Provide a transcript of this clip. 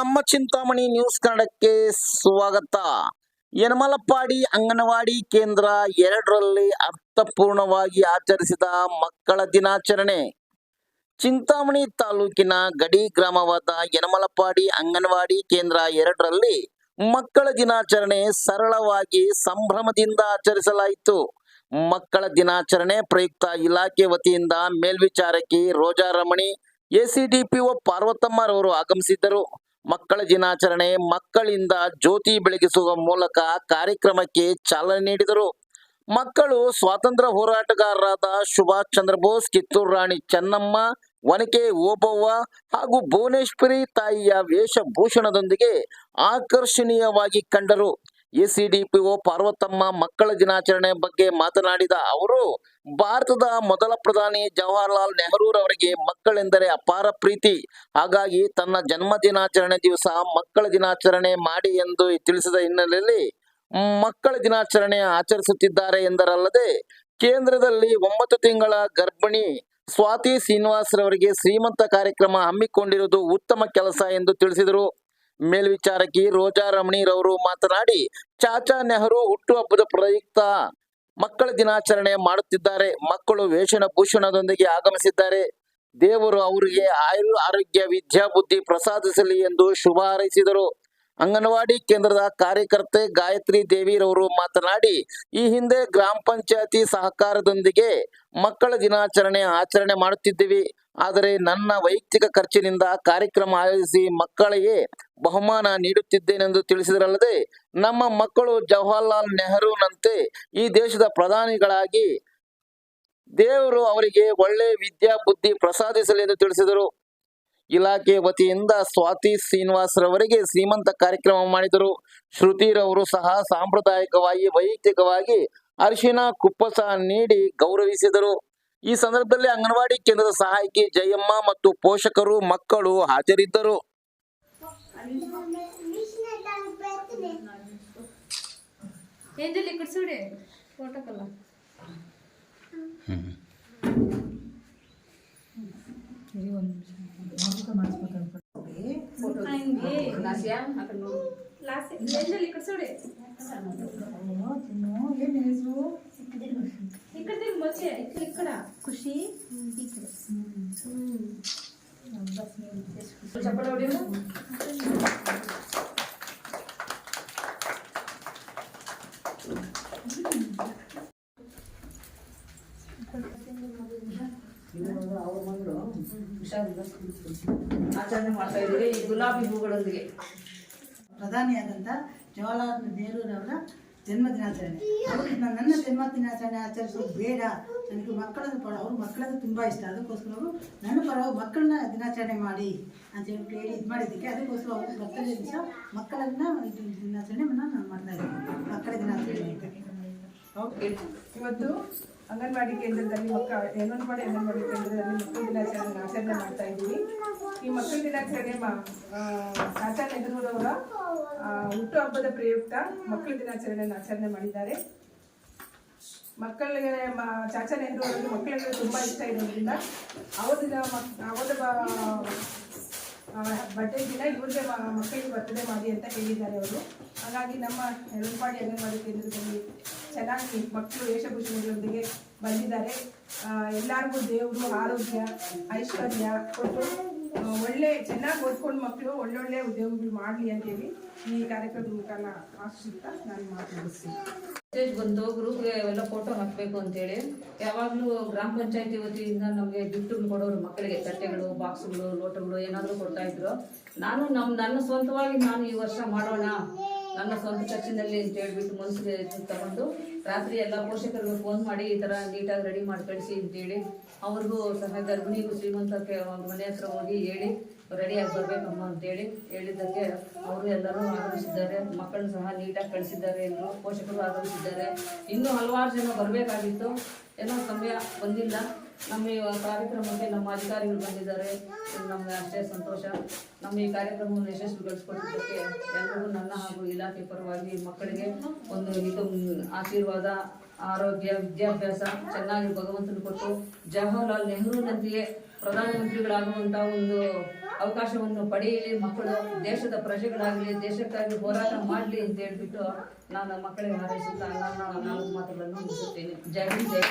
ನಮ್ಮ ಚಿಂತಾಮಣಿ ನ್ಯೂಸ್ ಕನ್ನಡಕ್ಕೆ ಸ್ವಾಗತ. ಯನಮಲಪ್ಪಾಡಿ ಅಂಗನವಾಡಿ ಕೇಂದ್ರ ಎರಡರಲ್ಲಿ ಅರ್ಥಪೂರ್ಣವಾಗಿ ಆಚರಿಸಿದ ಮಕ್ಕಳ ದಿನಾಚರಣೆ. ಚಿಂತಾಮಣಿ ತಾಲೂಕಿನ ಗಡಿ ಗ್ರಾಮವಾದ ಯನಮಲಪಾಡಿ ಅಂಗನವಾಡಿ ಕೇಂದ್ರ ಎರಡರಲ್ಲಿ ಮಕ್ಕಳ ದಿನಾಚರಣೆ ಸರಳವಾಗಿ ಸಂಭ್ರಮದಿಂದ ಆಚರಿಸಲಾಯಿತು. ಮಕ್ಕಳ ದಿನಾಚರಣೆ ಪ್ರಯುಕ್ತ ಇಲಾಖೆ ವತಿಯಿಂದ ಮೇಲ್ವಿಚಾರಕಿ ರೋಜಾ ರಮಣಿ ಎಸಿಡಿಪಿಒ ಪಾರ್ವತಮ್ಮರವರು ಆಗಮಿಸಿದ್ದರು. ಮಕ್ಕಳ ದಿನಾಚರಣೆ ಮಕ್ಕಳಿಂದ ಜ್ಯೋತಿ ಬೆಳಗಿಸುವ ಮೂಲಕ ಕಾರ್ಯಕ್ರಮಕ್ಕೆ ಚಾಲನೆ ನೀಡಿದರು. ಮಕ್ಕಳು ಸ್ವಾತಂತ್ರ್ಯ ಹೋರಾಟಗಾರರಾದ ಸುಭಾಷ್ ಚಂದ್ರ ಬೋಸ್, ಕಿತ್ತೂರು ರಾಣಿ ಚೆನ್ನಮ್ಮ, ಒನಕೆ ಓಬವ್ವ ಹಾಗೂ ಭುವನೇಶ್ವರಿ ತಾಯಿಯ ವೇಷಭೂಷಣದೊಂದಿಗೆ ಆಕರ್ಷಣೀಯವಾಗಿ ಕಂಡರು. ಎಸಿಡಿಪಿಒ ಪಾರ್ವತಮ್ಮ ಮಕ್ಕಳ ದಿನಾಚರಣೆ ಬಗ್ಗೆ ಮಾತನಾಡಿದ ಅವರು, ಭಾರತದ ಮೊದಲ ಪ್ರಧಾನಿ ಜವಾಹರ್ಲಾಲ್ ನೆಹರೂರವರಿಗೆ ಮಕ್ಕಳೆಂದರೆ ಅಪಾರ ಪ್ರೀತಿ. ಹಾಗಾಗಿ ತನ್ನ ಜನ್ಮ ದಿನಾಚರಣೆ ದಿವಸ ಮಕ್ಕಳ ದಿನಾಚರಣೆ ಮಾಡಿ ಎಂದು ತಿಳಿಸಿದ ಹಿನ್ನೆಲೆಯಲ್ಲಿ ಮಕ್ಕಳ ದಿನಾಚರಣೆ ಆಚರಿಸುತ್ತಿದ್ದಾರೆ ಎಂದರಲ್ಲದೆ, ಕೇಂದ್ರದಲ್ಲಿ ಒಂಬತ್ತು ತಿಂಗಳ ಗರ್ಭಿಣಿ ಸ್ವಾತಿ ಶ್ರೀನಿವಾಸ್ರವರಿಗೆ ಶ್ರೀಮಂತ ಕಾರ್ಯಕ್ರಮ ಹಮ್ಮಿಕೊಂಡಿರುವುದು ಉತ್ತಮ ಕೆಲಸ ಎಂದು ತಿಳಿಸಿದರು. ಮೇಲ್ವಿಚಾರಕಿ ರೋಜಾ ರಮಣಿರವರು ಮಾತನಾಡಿ, ಚಾಚಾ ನೆಹರು ಹುಟ್ಟುಹಬ್ಬದ ಪ್ರಯುಕ್ತ ಮಕ್ಕಳ ದಿನಾಚರಣೆ ಮಾಡುತ್ತಿದ್ದಾರೆ. ಮಕ್ಕಳು ವೇಷಣ ಭೂಷಣದೊಂದಿಗೆ ಆಗಮಿಸಿದ್ದಾರೆ. ದೇವರು ಅವರಿಗೆ ಆಯುರ್ ಆರೋಗ್ಯ, ವಿದ್ಯಾ, ಬುದ್ಧಿ ಪ್ರಸಾದಿಸಲಿ ಎಂದು ಶುಭ ಹಾರೈಸಿದರು. ಅಂಗನವಾಡಿ ಕೇಂದ್ರದ ಕಾರ್ಯಕರ್ತೆ ಗಾಯತ್ರಿ ದೇವಿರವರು ಮಾತನಾಡಿ, ಈ ಹಿಂದೆ ಗ್ರಾಮ ಪಂಚಾಯತಿ ಸಹಕಾರದೊಂದಿಗೆ ಮಕ್ಕಳ ದಿನಾಚರಣೆ ಆಚರಣೆ ಮಾಡುತ್ತಿದ್ದೀವಿ. ಆದರೆ ನನ್ನ ವೈಯಕ್ತಿಕ ಖರ್ಚಿನಿಂದ ಕಾರ್ಯಕ್ರಮ ಆಯೋಜಿಸಿ ಮಕ್ಕಳಿಗೆ ಬಹುಮಾನ ನೀಡುತ್ತಿದ್ದೇನೆಂದು ತಿಳಿಸಿದರಲ್ಲದೆ, ನಮ್ಮ ಮಕ್ಕಳು ಜವಾಹರ್ಲಾಲ್ ನೆಹರೂನಂತೆ ಈ ದೇಶದ ಪ್ರಧಾನಿಗಳಾಗಿ ದೇವರು ಅವರಿಗೆ ಒಳ್ಳೆ ವಿದ್ಯಾ ಬುದ್ಧಿ ಪ್ರಸಾದಿಸಲಿ ಎಂದು ತಿಳಿಸಿದರು. ಇಲಾಖೆ ವತಿಯಿಂದ ಸ್ವಾತಿ ಶ್ರೀನಿವಾಸ್ ರವರಿಗೆ ಶ್ರೀಮಂತ ಕಾರ್ಯಕ್ರಮ ಮಾಡಿದರು. ಶ್ರುತಿರವರು ಸಹ ಸಾಂಪ್ರದಾಯಿಕವಾಗಿ, ವೈಯಕ್ತಿಕವಾಗಿ ಅರಿಶಿನ ಕುಪ್ಪಸ ನೀಡಿ ಗೌರವಿಸಿದರು. ಈ ಸಂದರ್ಭದಲ್ಲಿ ಅಂಗನವಾಡಿ ಕೇಂದ್ರದ ಸಹಾಯಕಿ ಜಯಮ್ಮ ಮತ್ತು ಪೋಷಕರು ಮಕ್ಕಳು ಹಾಜರಿದ್ದರು. Robimy? ಆಚರಣೆ ಮಾಡ್ತಾ ಇದ್ದೀವಿ ಈ ಗುಲಾಬಿ ಹೂಗಳೊಂದಿಗೆ ಪ್ರಧಾನಿಯಾದಂಥ ಜವಾಹರಲಾಲ್ ನೆಹರೂರವರ ಜನ್ಮ ದಿನಾಚರಣೆ ನನ್ನ ಜನ್ಮ ದಿನಾಚರಣೆ ಆಚರಿಸೋದು ಬೇಡ. ನನಗೆ ಮಕ್ಕಳನ್ನು ಪರ ಅವ್ರ ಮಕ್ಕಳದ್ದು ತುಂಬ ಇಷ್ಟ. ಅದಕ್ಕೋಸ್ಕರ ಅವರು ನನ್ನ ಪರ ಮಕ್ಕಳನ್ನ ದಿನಾಚರಣೆ ಮಾಡಿ ಅಂತ ಹೇಳಿ ಹೇಳಿ ಇದು ಮಾಡಿದ್ದಕ್ಕೆ. ಅದಕ್ಕೋಸ್ಕರ ಅವರು ಬರ್ತಡೇ ದಿವಸ ಮಕ್ಕಳನ್ನ ದಿನಾಚರಣೆ ನಾನು ಮಾಡ್ತಾ ಇದ್ದೀನಿ. ಮಕ್ಕಳ ದಿನಾಚರಣೆ ಇವತ್ತು ಅಂಗನವಾಡಿ ಕೇಂದ್ರದಲ್ಲಿ ಮಕ್ಕಳ ಅಂಗನವಾಡಿ ಅಂಗನವಾಡಿ ಕೇಂದ್ರದಲ್ಲಿ ಮಕ್ಕಳ ದಿನಾಚರಣೆ ಆಚರಣೆ ಮಾಡ್ತಾ ಇದ್ದೀವಿ. ಈ ಮಕ್ಕಳ ದಿನಾಚರಣೆ ಮ ಆ, ಚಾಚಾ ನೆಹರೂರವರ ಹುಟ್ಟು ಹುಟ್ಟುಹಬ್ಬದ ಪ್ರಯುಕ್ತ ಮಕ್ಕಳ ದಿನಾಚರಣೆಯನ್ನು ಆಚರಣೆ ಮಾಡಿದ್ದಾರೆ. ಮಕ್ಕಳಿಗೆ ಚಾಚಾ ನೆಹರು ಅವರಿಗೆ ಮಕ್ಕಳಿಗೆ ತುಂಬ ಇಷ್ಟ ಇರೋದ್ರಿಂದ ದಿನ ಮಕ್ ಅವರ ಬರ್ಡೇ ದಿನ ಇವ್ರಿಗೆ ಮಕ್ಕಳಿಗೆ ಬರ್ತಡೇ ಮಾಡಿ ಅಂತ ಹೇಳಿದ್ದಾರೆ ಅವರು. ಹಾಗಾಗಿ ನಮ್ಮ ಹೆಲ್ಪಾಡಿ ಅಂಗನವಾಡಿ ಕೇಂದ್ರದಲ್ಲಿ ಚೆನ್ನಾಗಿ ಮಕ್ಕಳು ವೇಷಭೂಷಣಗಳೊಂದಿಗೆ ಬಂದಿದ್ದಾರೆ. ಎಲ್ಲರಿಗೂ ದೇವರು, ಆರೋಗ್ಯ, ಐಶ್ವರ್ಯ ಕೊಟ್ಟು ಒಳ್ಳೆ ಚೆನ್ನಾಗಿ ಓದ್ಕೊಂಡು ಮಕ್ಕಳು ಒಳ್ಳೊಳ್ಳೆ ಉದ್ಯೋಗಗಳು ಮಾಡಲಿ ಅಂತೇಳಿ ಈ ಕಾರ್ಯಕ್ರಮದ ಮುಖಾನ ಆಶಿಸುತ್ತಾ ನಾನು ಮಾತನಾಡಿಸ್ತೀನಿ ಬಂದು ಗ್ರೂಪ್ಗೆ ಎಲ್ಲ ಫೋಟೋ ಹಾಕಬೇಕು ಅಂತೇಳಿ. ಯಾವಾಗಲೂ ಗ್ರಾಮ ಪಂಚಾಯತಿ ವತಿಯಿಂದ ನಮಗೆ ಗಿಫ್ಟ್ಗಳು ಕೊಡೋರು ಮಕ್ಕಳಿಗೆ ತಟ್ಟೆಗಳು, ಬಾಕ್ಸ್ಗಳು, ಲೋಟಗಳು ಏನಾದರೂ ಕೊಡ್ತಾ ಇದ್ರು. ನಾನು ನಮ್ಮ ನನ್ನ ಸ್ವಂತವಾಗಿ ನಾನು ಈ ವರ್ಷ ಮಾಡೋಣ. ನನ್ನ ಸ್ವಂತ ಖರ್ಚಿನಲ್ಲಿ ಅಂತ ಹೇಳ್ಬಿಟ್ಟು ಮನಸ್ಸಿಗೆ ತಗೊಂಡು ರಾತ್ರಿ ಎಲ್ಲ ಪೋಷಕರಿಗೂ ಫೋನ್ ಮಾಡಿ ಈ ಥರ ನೀಟಾಗಿ ರೆಡಿ ಮಾಡಿ ಕಳಿಸಿ ಅಂತೇಳಿ ಅವ್ರಿಗೂ ಸಹ ಗರ್ಭಿಣಿಗೂ ಶ್ರೀಮಂತಕ್ಕೆ ಅವ್ರ ಮನೆ ಹತ್ರ ಹೋಗಿ ಹೇಳಿ ರೆಡಿಯಾಗಿ ಬರಬೇಕಮ್ಮ ಅಂತೇಳಿ ಹೇಳಿದ್ದಕ್ಕೆ ಅವರು ಎಲ್ಲರೂ ಆಗಮಿಸಿದ್ದಾರೆ. ಮಕ್ಕಳನ್ನು ಸಹ ನೀಟಾಗಿ ಕಳಿಸಿದ್ದಾರೆ ಎಲ್ಲರೂ, ಪೋಷಕರು ಆಗಮಿಸಿದ್ದಾರೆ. ಇನ್ನೂ ಹಲವಾರು ಜನ ಬರಬೇಕಾಗಿತ್ತು. ಏನೋ ಸಮಯ ಬಂದಿಲ್ಲ. ನಮ್ಮ ಈ ಕಾರ್ಯಕ್ರಮಕ್ಕೆ ನಮ್ಮ ಅಧಿಕಾರಿಗಳು ಬಂದಿದ್ದಾರೆ. ನಮಗೆ ಅಷ್ಟೇ ಸಂತೋಷ. ನಮ್ಮ ಈ ಕಾರ್ಯಕ್ರಮವನ್ನು ಯಶಸ್ವಿಗೊಳಿಸಿಕೊಟ್ಟಿದ್ದಕ್ಕೆ ಎಲ್ಲರಿಗೂ ನನ್ನ ಹಾಗೂ ಇಲಾಖೆ ಪರವಾಗಿ ಮಕ್ಕಳಿಗೆ ಒಂದು ಇದು, ಆಶೀರ್ವಾದ, ಆರೋಗ್ಯ, ವಿದ್ಯಾಭ್ಯಾಸ ಚೆನ್ನಾಗಿ ಭಗವಂತನ ಕೊಟ್ಟು ಜವಾಹರ್ಲಾಲ್ ನೆಹರೂನಂತೆಯೇ ಪ್ರಧಾನಮಂತ್ರಿಗಳಾಗುವಂಥ ಒಂದು ಅವಕಾಶವನ್ನು ಪಡೆಯಲಿ ಮಕ್ಕಳು, ದೇಶದ ಪ್ರಜೆಗಳಾಗಲಿ, ದೇಶಕ್ಕಾಗಿ ಹೋರಾಟ ಮಾಡಲಿ ಅಂತ ಹೇಳ್ಬಿಟ್ಟು ನಾನು ಮಕ್ಕಳಿಗೆ ಹಾರೈಸುತ್ತಾ ನನ್ನ ನಾಲ್ಕು ಮಾತುಗಳನ್ನು ಮುಗಿಸುತ್ತೇನೆ. ಜೈ ಹಿಂದ್, ಜೈ